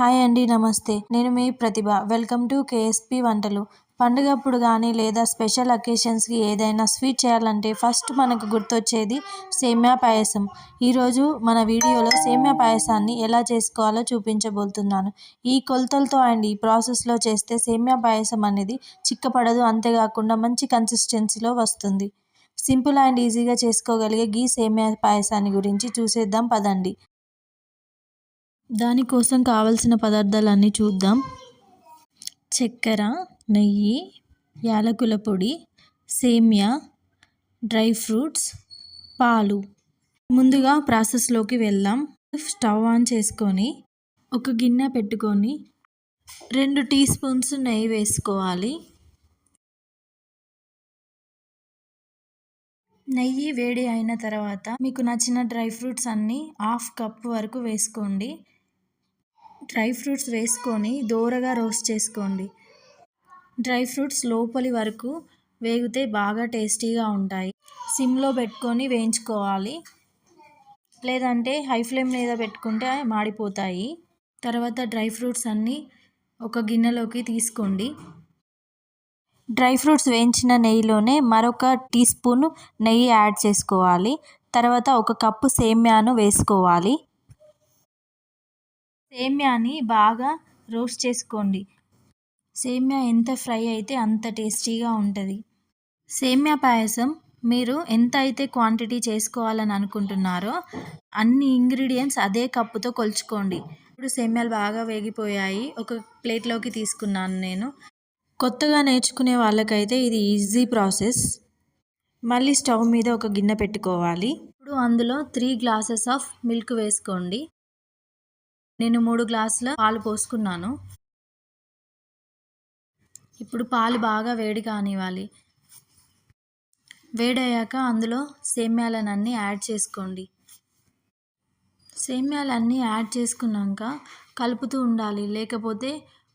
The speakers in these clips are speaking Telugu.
హాయ్ అండి నమస్తే. నేను మీ ప్రతిభ. వెల్కమ్ టు కేఎస్పి వంటలు. పండుగప్పుడు కానీ లేదా స్పెషల్ అకేషన్స్కి ఏదైనా స్వీట్ చేయాలంటే ఫస్ట్ మనకు గుర్తొచ్చేది సేమ్యా పాయసం. ఈరోజు మన వీడియోలో సేమ్యా పాయసాన్ని ఎలా చేసుకోవాలో చూపించబోతున్నాను. ఈ కొలతలతో అండ్ ఈ ప్రాసెస్లో చేస్తే సేమ్యా పాయసం అనేది చిక్కపడదు అంతేకాకుండా మంచి కన్సిస్టెన్సీలో వస్తుంది. సింపుల్ అండ్ ఈజీగా చేసుకోగలిగే గీ సేమ్యా పాయసాన్ని గురించి చూసేద్దాం పదండి. దానికోసం కావలసిన పదార్థాలన్నీ చూద్దాం. చక్కెర నెయ్యి యాలకుల పొడి సేమ్యా డ్రై ఫ్రూట్స్ పాలు. ముందుగా ప్రాసెస్లోకి వెళ్దాం. స్టవ్ ఆన్ చేసుకొని ఒక గిన్నె పెట్టుకొని రెండు టీ స్పూన్స్ నెయ్యి వేసుకోవాలి. నెయ్యి వేడి అయిన తర్వాత మీకు నచ్చిన డ్రై ఫ్రూట్స్ అన్నీ హాఫ్ కప్ వరకు వేసుకోండి. డ్రై ఫ్రూట్స్ వేసుకొని దోరగా రోస్ట్ చేసుకోండి. డ్రై ఫ్రూట్స్ లోపలి వరకు వేగితే బాగా టేస్టీగా ఉంటాయి. సిమ్లో పెట్టుకొని వేయించుకోవాలి. లేదంటే హై ఫ్లేమ్ మీద పెట్టుకుంటే మాడిపోతాయి. తర్వాత డ్రై ఫ్రూట్స్ అన్నీ ఒక గిన్నెలోకి తీసుకోండి. డ్రై ఫ్రూట్స్ వేయించిన నెయ్యిలోనే మరొక టీ స్పూన్ నెయ్యి యాడ్ చేసుకోవాలి. తర్వాత ఒక కప్పు సేమ్యాను వేసుకోవాలి. సేమ్యాని బాగా రోస్ట్ చేసుకోండి. సేమ్యా ఎంత ఫ్రై అయితే అంత టేస్టీగా ఉంటుంది. సేమ్యా పాయసం మీరు ఎంత అయితే క్వాంటిటీ చేసుకోవాలని అనుకుంటున్నారో అన్ని ఇంగ్రీడియంట్స్ అదే కప్పుతో కొలుచుకోండి. ఇప్పుడు సేమ్యాలు బాగా వేగిపోయాయి. ఒక ప్లేట్లోకి తీసుకున్నాను నేను. కొత్తగా నేర్చుకునే వాళ్ళకైతే ఇది ఈజీ ప్రాసెస్. మళ్ళీ స్టవ్ మీద ఒక గిన్నె పెట్టుకోవాలి. ఇప్పుడు అందులో త్రీ గ్లాసెస్ ఆఫ్ మిల్క్ వేసుకోండి. నేను మూడు గ్లాసుల పాలు పోసుకున్నాను. ఇప్పుడు పాలు బాగా వేడి కానివ్వాలి. వేడయ్యాక అందులో సేమ్యాలన్నీ యాడ్ చేసుకోండి. సేమ్యాలన్నీ యాడ్ చేసుకున్నాక కలుపుతూ ఉండాలి. లేకపోతే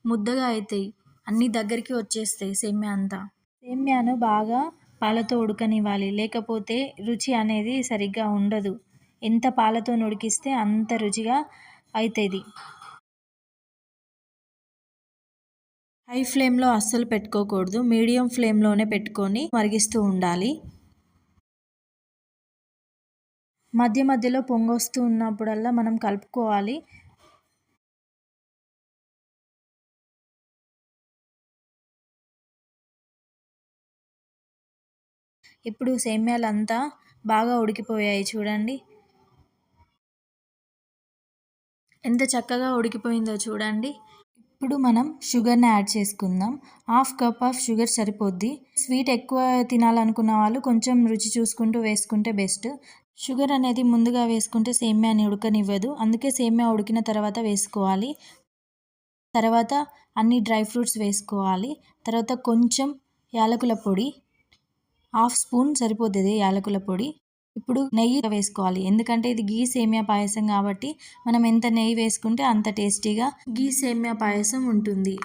ముద్దగా అవుతాయి అన్నీ దగ్గరికి వచ్చేస్తాయి సేమ్యా అంతా. సేమ్యాను బాగా పాలతో ఉడకనివ్వాలి. లేకపోతే రుచి అనేది సరిగ్గా ఉండదు. ఎంత పాలతో ఉడికిస్తే అంత రుచిగా అవుతుంది హై ఫ్లేమ్లో అస్సలు పెట్టుకోకూడదు. మీడియం ఫ్లేమ్లోనే పెట్టుకొని మరిగిస్తూ ఉండాలి. మధ్య మధ్యలో పొంగొస్తూ ఉన్నప్పుడల్లా మనం కలుపుకోవాలి. ఇప్పుడు సేమ్యాలు అంతా బాగా ఉడికిపోయాయి చూడండి. ఎంత చక్కగా ఉడికిపోయిందో చూడండి. ఇప్పుడు మనం షుగర్ని యాడ్ చేసుకుందాం. హాఫ్ కప్ ఆఫ్ షుగర్ సరిపోద్ది. స్వీట్ ఎక్కువ తినాలనుకున్న వాళ్ళు కొంచెం రుచి చూసుకుంటూ వేసుకుంటే బెస్ట్. షుగర్ అనేది ముందుగా వేసుకుంటే సేమ్యాని ఉడకనివ్వదు. అందుకే సేమ్యా ఉడికిన తర్వాత వేసుకోవాలి. తర్వాత అన్ని డ్రై ఫ్రూట్స్ వేసుకోవాలి. తర్వాత కొంచెం యాలకుల పొడి. హాఫ్ స్పూన్ సరిపోతుంది యాలకుల పొడి. ఇప్పుడు నెయ్యి వేసుకోవాలి. ఎందుకంటే ఇది గీ సేమియా పాయసం కాబట్టి మనం ఎంత నెయ్యి వేసుకుంటే అంత టేస్టీగా గీ సేమియా పాయసం ఉంటుంది.